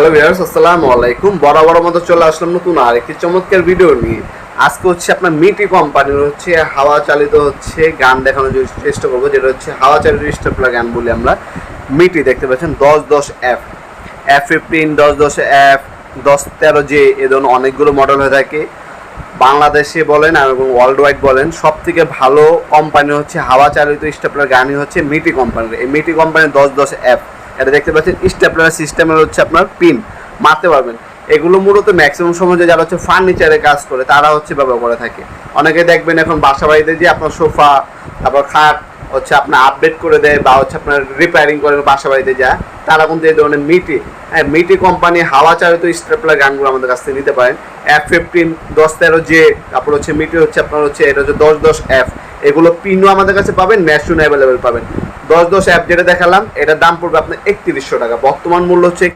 Hello viewers আসসালামু আলাইকুম। বরাবর মতো চলে আসলাম নতুন আরেকটি চমৎকার ভিডিও নিয়ে। আজকে হচ্ছে আপনার মিটি কোম্পানির হচ্ছে হাওয়া চালিত হচ্ছে গান দেখানোর চেষ্টা করব, যেটা হচ্ছে হাওয়া চালিত স্টেপলার গান বলি আমরা মিটি দেখতে পাচ্ছেন। দশ দশ এফ এফ ফিফটিন দশ দশ এফ দশ তেরো জে এ ধরনের অনেকগুলো মডেল হয়ে থাকে। বাংলাদেশে বলেন আর এবং ওয়ার্ল্ড ওয়াইড বলেন সব থেকে ভালো কোম্পানি হচ্ছে হাওয়া চালিত স্টেপলার গানই হচ্ছে মিটি কোম্পানির এই মিটি কোম্পানির দশ দশ অ্যাপ এটা দেখতে পাচ্ছেন, স্টেপলার সিস্টেমের হচ্ছে আপনার পিন, মারতে পারবেন। এগুলো মূলত ম্যাক্সিমাম সময় যারা হচ্ছে ফার্নিচারে কাজ করে, তারা হচ্ছে ব্যবহার করে থাকে। অনেকে দেখবেন এখন বাসা বাড়িতে যে আপনার সোফা, তারপর খাট হচ্ছে আপনার আপডেট করে দেয় বা হচ্ছে আপনার রিপেয়ারিং করে বাসা বাড়িতে যায়, তারা কিন্তু এই ধরনের মিটি হ্যাঁ মিটি কোম্পানি হাওয়া চালিত স্টেপলার গানগুলো আমাদের কাছ থেকে নিতে পারেন। এফ ফিফটিন দশ তেরো যে তারপর হচ্ছে মিটি হচ্ছে আপনার হচ্ছে, এটা হচ্ছে দশ দশ এফ এগুলো পিনও আমাদের কাছে পাবেন ম্যাশুন অ্যাভেলেবেল পাবেন। দশ দশ অ্যাপ যেটা দেখালাম, এটার দাম পড়বে আপনার একত্রিশশো টাকা। বর্তমান মূল্য হচ্ছে